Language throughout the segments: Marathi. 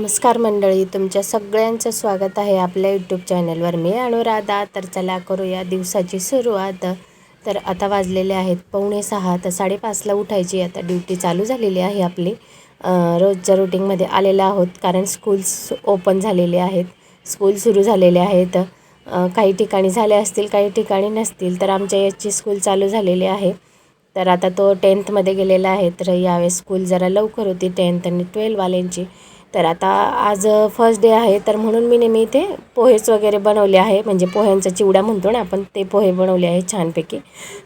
नमस्कार मंडळी तुमच्या सगळ्यांचं स्वागत आहे आपल्या यूट्यूब चॅनलवर मी अनुराधा. तर चला करूया दिवसाची सुरुवात. तर आता वाजलेले आहेत पावणे सहा तर साडेपाचला उठायची. आता ड्युटी चालू झालेली आहे आपली. रोजच्या रुटीनमध्ये आलेलो आहोत कारण स्कूल्स ओपन झालेले आहेत. स्कूल सुरू झालेले आहेत. काही ठिकाणी झाले असतील काही ठिकाणी नसतील तर आमच्या याची स्कूल चालू झालेली आहे. तर आता तो टेन्थमध्ये गेलेला आहे. तर यावेळेस स्कूल जरा लवकर होती. टेन्थ आणि ट्वेल्ववाल्यांची तर आता आज फर्स्ट डे आहे. तर म्हणून मी नेहमी इथे पोहेच वगैरे बनवले आहे. म्हणजे पोह्यांचा चिवडा म्हणतो ना आपण ते पोहे बनवले आहे छानपैकी.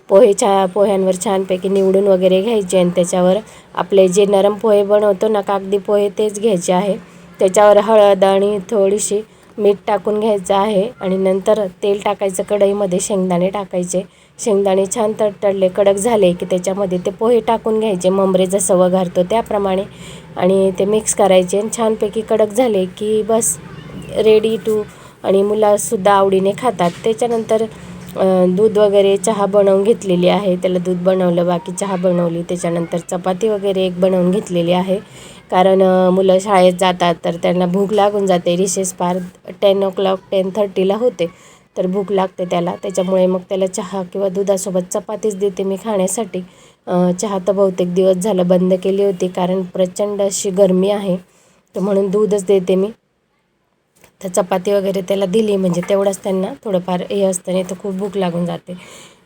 पोहे छा पोह्यांवर छानपैकी निवडून वगैरे घ्यायचे आणि त्याच्यावर आपले जे नरम पोहे बनवतो ना कागदी पोहे तेच घ्यायचे आहे. त्याच्यावर हळद आणि थोडीशी मीठ टाकून घ्यायचं आहे आणि नंतर तेल टाकायचं कढईमध्ये शेंगदाणे टाकायचे. शेंगदाणे छान तडतडले कडक झाले की त्याच्यामध्ये ते पोहे टाकून घ्यायचे ममरे जसं वघारतो त्याप्रमाणे. आणि ते मिक्स करायचे आणि छानपैकी कडक झाले की बस रेडी टू आणि मुलासुद्धा आवडीने खातात. त्याच्यानंतर दूध वगैरे चहा बनवून घेतलेली आहे. त्याला दूध बनवलं बाकी चहा बनवली. त्याच्यानंतर चपाती वगैरे एक बनवून घेतलेली आहे. कारण मुलं शाळेत जातात तर त्यांना भूक लागून जाते. रिसेस पार टेन ओ क्लॉक टेन थर्टीला होते. तर भूक लागते त्याला. त्याच्यामुळे मग त्याला चहा किंवा दुधासोबत चपातीच देते मी खाण्यासाठी. चहा तर बहुतेक दिवस झालं बंद केली होती कारण प्रचंड अशी गरमी आहे. तर म्हणून दूधच देते मी. तर चपाती वगैरे त्याला दिली. म्हणजे तेवढंच त्यांना थोडंफार हे असतं नाही तर खूप भूक लागून जाते.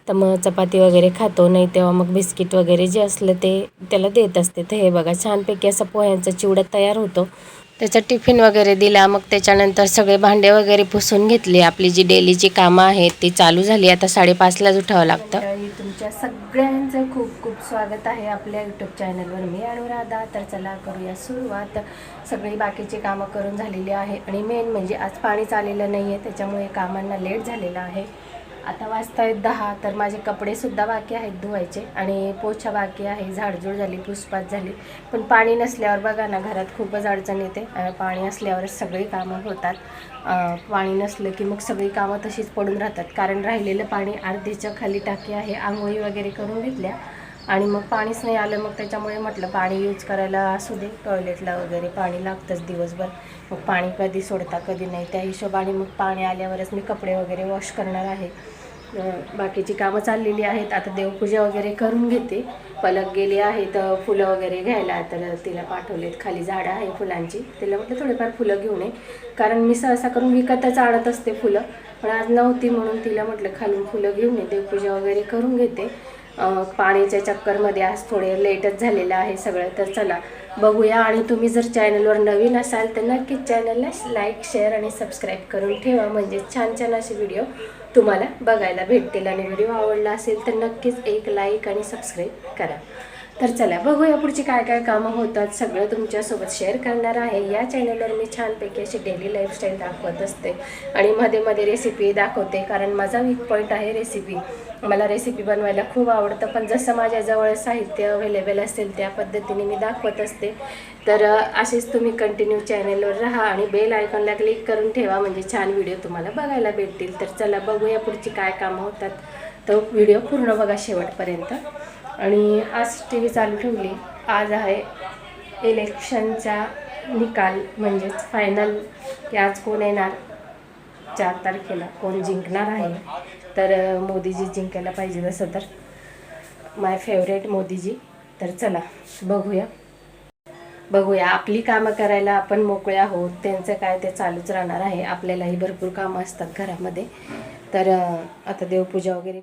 तर मग चपाती वगैरे खातो नाही तेव्हा मग बिस्किट वगैरे जे असलं ते त्याला देत असते. तर हे बघा छानपैकी असा पोह्यांचा चिवडा तयार होतो. त्याचा टिफिन वगैरे दिला मग त्याच्यानंतर सगळे भांडे वगैरे पुसून घेतले. आपली जी डेलीची कामं आहेत ती चालू झाली. आता साडेपाचलाच उठावं लागतं. तुमच्या सगळ्यांचं खूप खूप स्वागत आहे आपल्या यूट्यूब चॅनलवर मी अनुराधा. तर चला करूया सुरुवात. सगळी बाकीची कामं करून झालेली आहे. आणि मेन म्हणजे आज पाणीच आलेलं नाही आहे त्याच्यामुळे कामांना लेट झालेलं आहे. आता वाजता आहेत दहा तर माझे कपडेसुद्धा बाकी आहेत धुवायचे आणि पोछा बाकी आहे झाडझूड झाली पुसपात झाली. पण पाणी नसल्यावर बघा ना घरात खूपच अडचण येते. पाणी असल्यावरच सगळी कामं होतात. पाणी नसलं की मग सगळी कामं तशीच पडून राहतात. कारण राहिलेलं पाणी अर्धीच्या खाली टाकी आहे आंघोळी वगैरे करून घेतल्या आणि मग पाणीच नाही आलं मग त्याच्यामुळे म्हटलं पाणी यूज करायला असू दे. टॉयलेटला वगैरे पाणी लागतंच दिवसभर. मग पाणी कधी सोडता कधी नाही. त्या हिशोबाने मग पाणी आल्यावरच मी कपडे वगैरे वॉश करणार आहे. बाकीची कामं चाललेली आहेत. आता देवपूजा वगैरे करून घेते. पलक गेली आहे तर फुलं वगैरे घ्यायला. तर तिला पाठवलेत खाली झाडं आहे फुलांची. तिला म्हटलं थोडेफार फुलं घेऊन ये. कारण मी सहसा करून विकतच आणत असते फुलं. पण आज नव्हती म्हणून तिला म्हटलं खालून फुलं घेऊन ये. देवपूजा वगैरे करून घेते. पाण्याच्या चक्करमध्ये आज थोडे लेटच झालेलं आहे सगळं. तर चला बघूया. आणि तुम्ही जर चॅनलवर नवीन असाल तर नक्कीच चॅनलला लाईक शेअर आणि सबस्क्राईब करून ठेवा. म्हणजे छान छान असे व्हिडिओ तुम्हाला बघायला भेटतील आणि व्हिडिओ आवडला असेल तर नक्कीच एक लाईक आणि सबस्क्राईब करा. तर चला बघूया पुढची काय काय कामं होतात. सगळं तुमच्यासोबत शेअर करणार आहे. या चॅनलवर मी छानपैकी अशी डेली लाईफस्टाईल दाखवत असते. आणि मध्ये मध्ये रेसिपी दाखवते कारण माझा वीक पॉईंट आहे रेसिपी मला रेसिपी बनवायला खूप आवडतं पण जसं माझ्याजवळ साहित्य अवेलेबल असेल त्या पद्धतीने मी दाखवत असते. तर असेच तुम्ही कंटिन्यू चॅनलवर राहा आणि बेल आयकॉनला क्लिक करून ठेवा म्हणजे छान व्हिडिओ तुम्हाला बघायला भेटतील. तर चला बघूया पुढची काय कामं होतात. तो व्हिडिओ पूर्ण बघा शेवटपर्यंत. आणि आज टी व्ही चालू ठेवली. आज आहे इलेक्शनचा निकाल म्हणजेच फायनल की आज कोण येणार? चार तारखेला कोण जिंकणार आहे? तर मोदीजी जिंकायला पाहिजे तसं तर. My favourite Modiji. तर चला बघूया. बघूया आपली कामं करायला आपण मोकळे आहोत. त्यांचं काय ते चालूच राहणार आहे. आपल्यालाही भरपूर कामं असतात घरामध्ये. तर आता देवपूजा वगैरे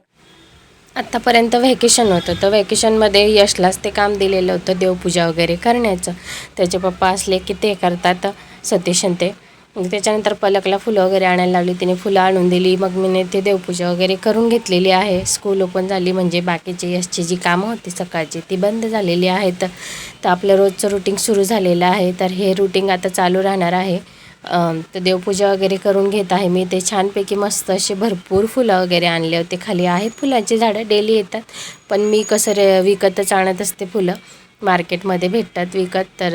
आत्तापर्यंत व्हॅकेशन होतं. तर व्हॅकेशनमध्ये यशलाच ते काम दिलेलं होतं देवपूजा वगैरे करण्याचं. त्याचे पप्पा असले की ते करतात सतीशन ते. मग त्याच्यानंतर पलकला फुलं वगैरे आणायला लावली. तिने फुलं आणून दिली. मग मी ते देवपूजा वगैरे करून घेतलेली आहे. स्कूल ओपन झाली म्हणजे बाकीची यशची जी कामं होती सकाळची ती बंद झालेली आहेत. तर आपलं रोजचं रुटीन सुरू झालेलं आहे. तर हे रुटीन आता चालू राहणार आहे. तर देवपूजा वगैरे करून घेत आहे. मी ते छानपैकी मस्त असे भरपूर फुलं वगैरे आणले होते. खाली आहेत फुलांची झाडं डेली येतात. पण मी कसं रे विकतच आणत असते फुलं. मार्केटमध्ये भेटतात विकत तर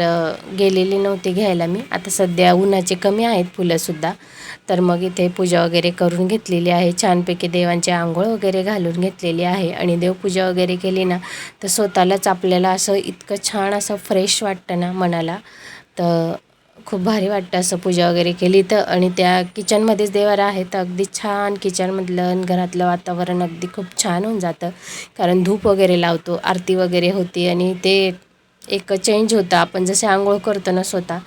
गेलेली नव्हती घ्यायला मी. आता सध्या उन्हाचे कमी आहेत फुलंसुद्धा. तर मग इथे पूजा वगैरे करून घेतलेली आहे. छानपैकी देवांची आंघोळ वगैरे घालून घेतलेली आहे. आणि देवपूजा वगैरे केली ना तर स्वतःलाच आपल्याला असं इतकं छान असं फ्रेश वाटतं ना मनाला. तर खूप भारी वाटतं असं पूजा वगैरे केली तर. आणि त्या किचनमध्येच देवारा आहे तर अगदी छान किचनमधलं आणि घरातलं वातावरण अगदी खूप छान होऊन जातं. कारण धूप वगैरे लावतो आरती वगैरे होती आणि ते एक चेंज होतं. आपण जसे आंघोळ करतो ना स्वतः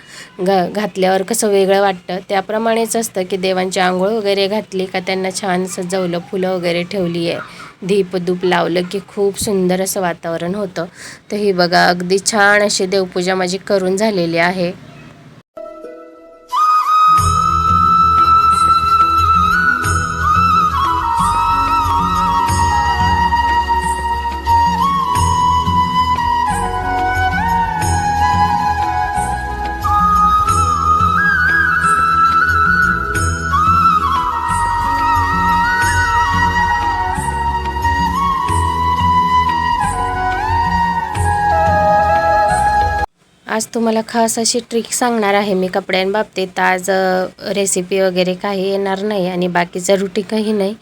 घा घातल्यावर कसं वेगळं वाटतं. त्याप्रमाणेच असतं की देवांची आंघोळ वगैरे घातली का त्यांना छान सजवलं फुलं वगैरे ठेवली आहे. दीप दूप लावलं की खूप सुंदर असं वातावरण होतं. तर ही बघा अगदी छान अशी देवपूजा माझी करून झालेली आहे. तुम्हाला खास अशी ट्रिक सांगणार आहे मी कपड्यांबाबतीत. आज रेसिपी वगैरे काही येणार नाही आणि बाकीचं रुटीकही नाही.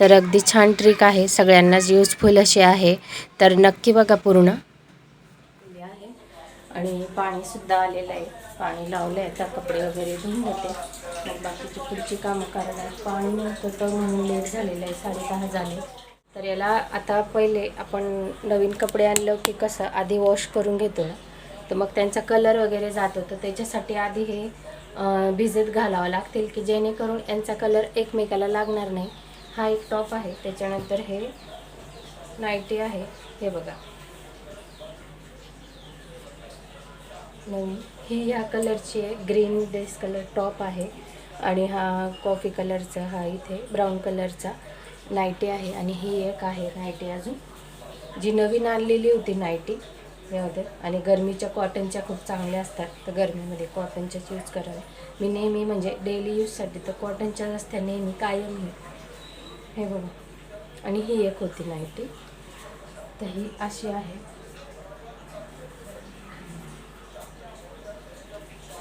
तर अगदी छान ट्रिक आहे. सगळ्यांनाच युजफुल अशी आहे. तर नक्की बघा पूर्ण. आहे. आणि पाणीसुद्धा आलेलं आहे. पाणी लावलं आहे तर कपडे वगैरे धुवून घेते. मग बाकीची पुढची कामं करणार. पाणी नव्हतं तर म्हणून लेट झालेलं आहे. साडेदहा झाले. तर याला आता पहिले आपण नवीन कपडे आणलं की कसं? आधी वॉश करून घेतो ना तर मग त्यांचा कलर वगैरे जातो तर त्याच्यासाठी आधी हे भिजत घालावं लागतील की जेणेकरून यांचा कलर एकमेकाला लागणार नाही. हा एक टॉप आहे. त्याच्यानंतर हे नाईटी आहे. हे बघा. नवीन ही ह्या कलरची आहे ग्रीन डेस कलर टॉप आहे. आणि हा कॉफी कलरचा हा इथे ब्राऊन कलरचा नाईटी आहे. आणि ही एक आहे नाईटी अजून. जी नवीन आणलेली होती नाईटी यामध्ये आणि गरमीच्या कॉटनच्या खूप चांगल्या असतात. तर गरमीमध्ये कॉटनच्याच यूज करावे. मी नेहमी म्हणजे डेली यूजसाठी तर कॉटनच्याच असत्या नेहमी कायम ही हे बघा. आणि ही एक होती नाईटी तर ही अशी आहे.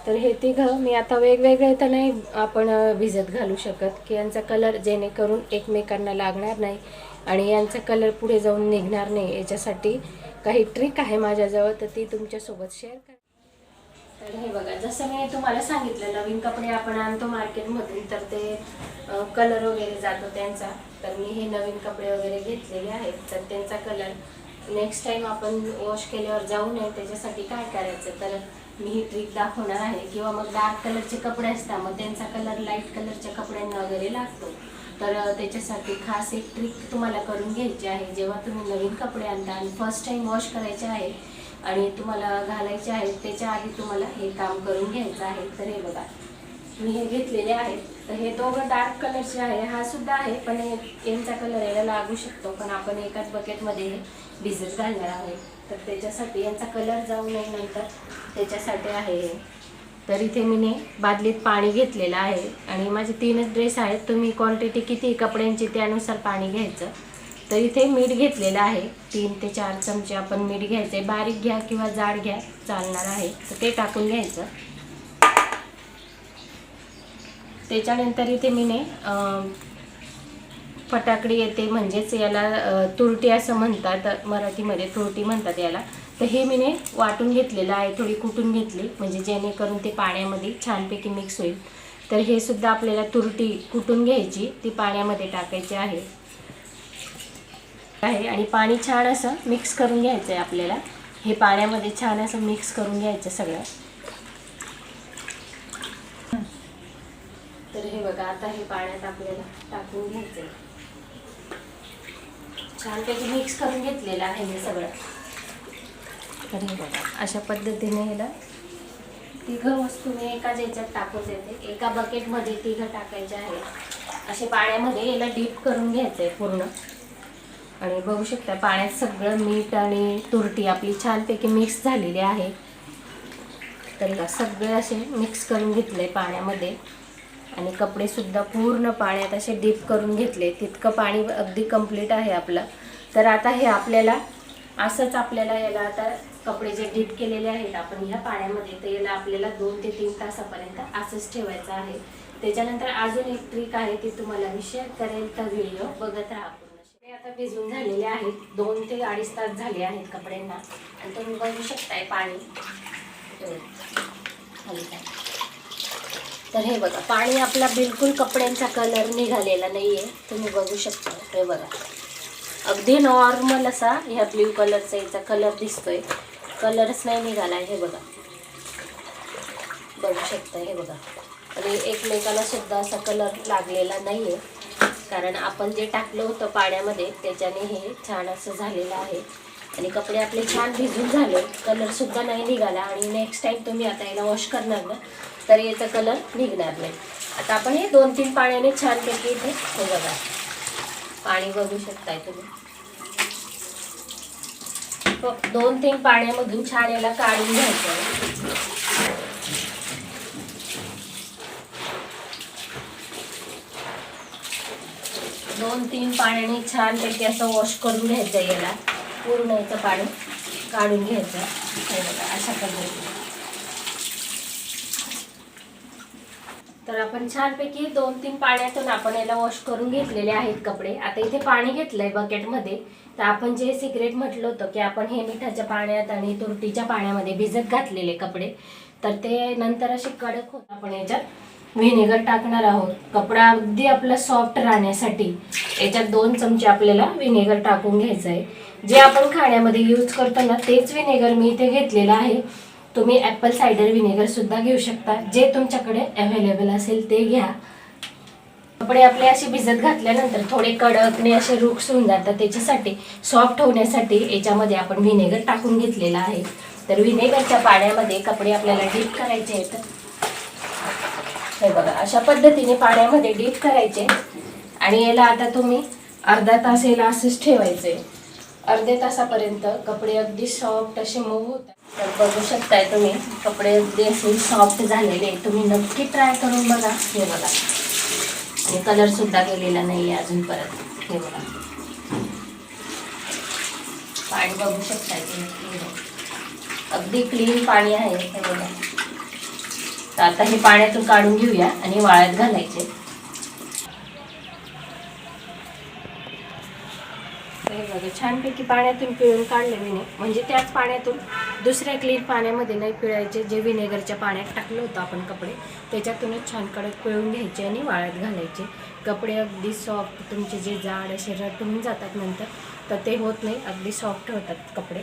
तर हे तिघं मी आता वेगवेगळे तर नाही आपण भिजत घालू शकत की यांचा कलर जेणेकरून एकमेकांना लागणार नाही आणि यांचा कलर पुढे जाऊन निघणार नाही. याच्यासाठी काही ट्रिक आहे माझ्याजवळ तर ती तुमच्यासोबत शेअर कर तर हे बघा जसं मी तुम्हाला सांगितलं नवीन कपडे आपण आणतो मार्केटमधून तर ते कलर वगैरे जातो त्यांचा तर मी हे नवीन कपडे वगैरे घेतलेले आहेत. तर त्यांचा कलर नेक्स्ट टाईम आपण वॉश केल्यावर जाऊ नये त्याच्यासाठी काय करायचं? तर मी ही ट्रिक दाखवणार आहे. किंवा मग डार्क कलरचे कपडे असतात मग त्यांचा कलर लाइट कलरच्या कपड्यांना वगैरे लागतो. तर त्याच्यासाठी खास एक ट्रिक तुम्हाला करून घ्यायची आहे. जेव्हा तुम्ही नवीन कपडे आणता आणि फर्स्ट टाईम वॉश करायचे आहे आणि तुम्हाला घालायचे आहेत त्याच्या आधी तुम्हाला हे काम करून घ्यायचं आहे. तर हे बघा मी हे घेतलेले आहेत तर हे दोघं डार्क कलरचे आहे. हा सुद्धा आहे पण हे- यांचा कलर याला लागू शकतो. पण आपण एकाच बकेटमध्ये हे भिजत घालणार आहे तर त्याच्यासाठी यांचा कलर जाऊ नये नंतर. त्याच्यासाठी आहे. तर इथे मी बादलीत पाणी घेतलेलं आहे. आणि माझे तीनच ड्रेस आहेत. तुम्ही क्वांटिटी किती कपड्यांची त्यानुसार पाणी घ्यायचं. तर इथे मीठ घेतलेलं आहे. तीन ते चार चमचे आपण मीठ घ्यायचे बारीक घ्या किंवा जाड घ्या चालणार आहे. तर ते टाकून घ्यायचं. त्याच्यानंतर इथे मी फटाकडी येते म्हणजेच याला तुरटी असं म्हणतात मराठीमध्ये तुरटी म्हणतात याला. तर हे मीने वाटून घेतलेलं आहे थोडी कुटून घेतली म्हणजे जेणेकरून ते पाण्यामध्ये छानपैकी मिक्स होईल. तर हे सुद्धा आपल्याला तुरटी कुटून घ्यायची ती पाण्यामध्ये टाकायची आहे. आहे आणि पाणी छान असं मिक्स करून घ्यायचं आहे आपल्याला. हे पाण्यामध्ये छान असं मिक्स करून घ्यायचं सगळं. तर हे बघा आता हे पाण्यात आपल्याला टाकून घ्यायचं आहे. छानपैकी मिक्स करून घेतलेलं आहे हे सगळं. तर हे बघा अशा पद्धतीने ह्याला तिघं वस्तू मी एकाच याच्यात टाकून देते. एका बकेटमध्ये तिघं टाकायचे आहे. असे पाण्यामध्ये याला डीप करून घ्यायचं आहे पूर्ण. आणि बघू शकता पाण्यात सगळं मीठ आणि तुरटी आपली छानपैकी मिक्स झालेली आहे. तर सगळे असे मिक्स करून घेतले पाण्यामध्ये. आणि कपडेसुद्धा पूर्ण पाण्यात असे डीप करून घेतले. तितकं पाणी अगदी कंप्लीट आहे आपलं. तर आता हे आपल्याला असंच आपल्याला याला आता कपडे जे डीप केलेले आहेत आपण ह्या पाण्यामध्ये तर याला आपल्याला दोन ते तीन तासापर्यंत असंच ठेवायचं आहे. त्याच्यानंतर अजून एक ट्रिक आहे ती तुम्हाला मी शेअर करेल तर व्हिडिओ बघत राहा पूर्ण. आता भिजून झालेले आहेत. दोन ते अडीच तास झाले आहेत कपड्यांना. आणि तुम्ही बघू शकताय पाणी. हे तर हे बघा पाणी आपला बिलकुल कपड्यांचा कलर निघालेला नाही आहे तुम्ही बघू शकता. हे बघा. अगदी नॉर्मल असा ह्या ब्ल्यू कलरचा याचा कलर दिसतोय. कलरच नाही निघाला हे बघा. बघू शकता. हे बघा. आणि एकमेकाला सुद्धा असा कलर लागलेला नाही आहे कारण आपण जे टाकलं होतं पाण्यामध्ये त्याच्याने हे छान असं झालेलं आहे. आणि कपडे आपले छान भिजून झाले. कलरसुद्धा नाही निघाला आणि नेक्स्ट टाईम तुम्ही आता याला वॉश करणार ना तर याचा कलर निघणार नाही. आता आपण हे दोन तीन पाण्याने छानपैकी इथे हे बघा. पाणी बघू शकताय तुम्ही. हो, दोन तीन पाण्यामधून छान याला काढून घ्यायचं आहे. दोन तीन पाण्याने छानपैकी असं वॉश करून घ्यायचं याला. पूर्ण याचं पाणी काढून घ्यायचं अशा पद्धतीने. तर आपण छानपैकी दोन तीन पाण्यातून आपण याला वॉश करून घेतलेले आहेत कपडे. आता इथे पाणी घेतलंय बकेटमध्ये तर आपण जे सिक्रेट म्हटलं होतं की आपण हे मिठाच्या पाण्यात आणि तुरटीच्या पाण्यामध्ये भिजत घातलेले कपडे. तर ते नंतर असे कडक होत आपण याच्यात व्हिनेगर टाकणार आहोत. कपडा अगदी आपला सॉफ्ट राहण्यासाठी याच्यात दोन चमचे आपल्याला व्हिनेगर टाकून घ्यायचं आहे जे आपण खाण्यामध्ये यूज करतो ना तेच व्हिनेगर मी इथे घेतलेलं आहे. तुम्ही ॲपल सायडर व्हिनेगर सुद्धा घेऊ शकता. जे तुमच्याकडे अवेलेबल असेल ते घ्या. कपडे आपले असे भिजत घातल्यानंतर थोडे कडकने असे रुक्स होऊन जातात. त्याच्यासाठी सॉफ्ट होण्यासाठी याच्यामध्ये आपण व्हिनेगर टाकून घेतलेला आहे. तर व्हिनेगरच्या पाण्यामध्ये कपडे आपल्याला डीप करायचे आहेत. हे बघा अशा पद्धतीने पाण्यामध्ये डीप करायचे. आणि याला आता तुम्ही अर्धा तास याला असंच ठेवायचे अर्ध्या तासापर्यंत कपडे अगदी सॉफ्ट असे मऊ होतात. तर बघू शकताय तुम्ही कपडे अगदी असे सॉफ्ट झालेले तुम्ही नक्की ट्राय करून बघा. हे बघा. आणि कलर सुद्धा गेलेला नाही आहे अजून परत. हे बघा. पाणी बघू शकताय तुम्ही. अगदी क्लीन पाणी आहे. हे बघा. तर आता हे पाण्यातून काढून घेऊया आणि वाळ्यात घालायचे तर हे बघा छानपैकी पाण्यातून पिळून काढले विने. म्हणजे त्याच पाण्यातून दुसऱ्या क्लीन पाण्यामध्ये नाही पिळायचे जे विनेगरच्या पाण्यात टाकलं होतं आपण कपडे त्याच्यातूनच छान कडक पिळून घ्यायचे आणि वाळत घालायचे. कपडे अगदी सॉफ्ट तुमचे जे जाड असे रटून जातात नंतर तर ते होत नाही अगदी सॉफ्ट होतात कपडे.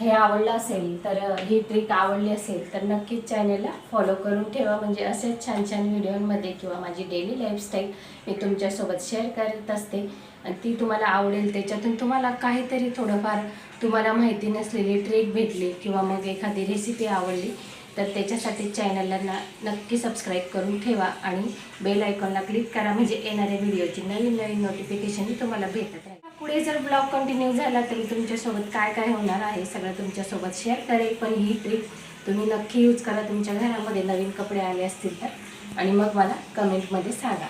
हे आवडलं असेल तर ही ट्रिक आवडली असेल तर नक्कीच चॅनलला फॉलो करून ठेवा. म्हणजे असेच छान छान व्हिडिओमध्ये किंवा माझी डेली लाईफस्टाईल मी तुमच्यासोबत शेअर करत असते. आणि ती तुम्हाला आवडेल त्याच्यातून तुम्हाला काहीतरी थोडंफार तुम्हाला माहिती नसलेली ट्रिक भेटली किंवा मग एखादी रेसिपी आवडली तर त्याच्यासाठी चॅनलला ना नक्की सबस्क्राईब करून ठेवा आणि बेल आयकॉनला क्लिक करा म्हणजे येणाऱ्या व्हिडिओची नवीन नवीन नोटिफिकेशन तुम्हाला भेटत राहील. पुढे जर ब्लॉग कंटिन्यू झाला तरी तुमच्यासोबत काय काय होणार आहे सगळं तुमच्यासोबत शेअर करेल. पण ही ट्रिक तुम्ही नक्की यूज करा. तुमच्या घरामध्ये नवीन कपडे आले असतील तर. आणि मग मला कमेंटमध्ये सांगा.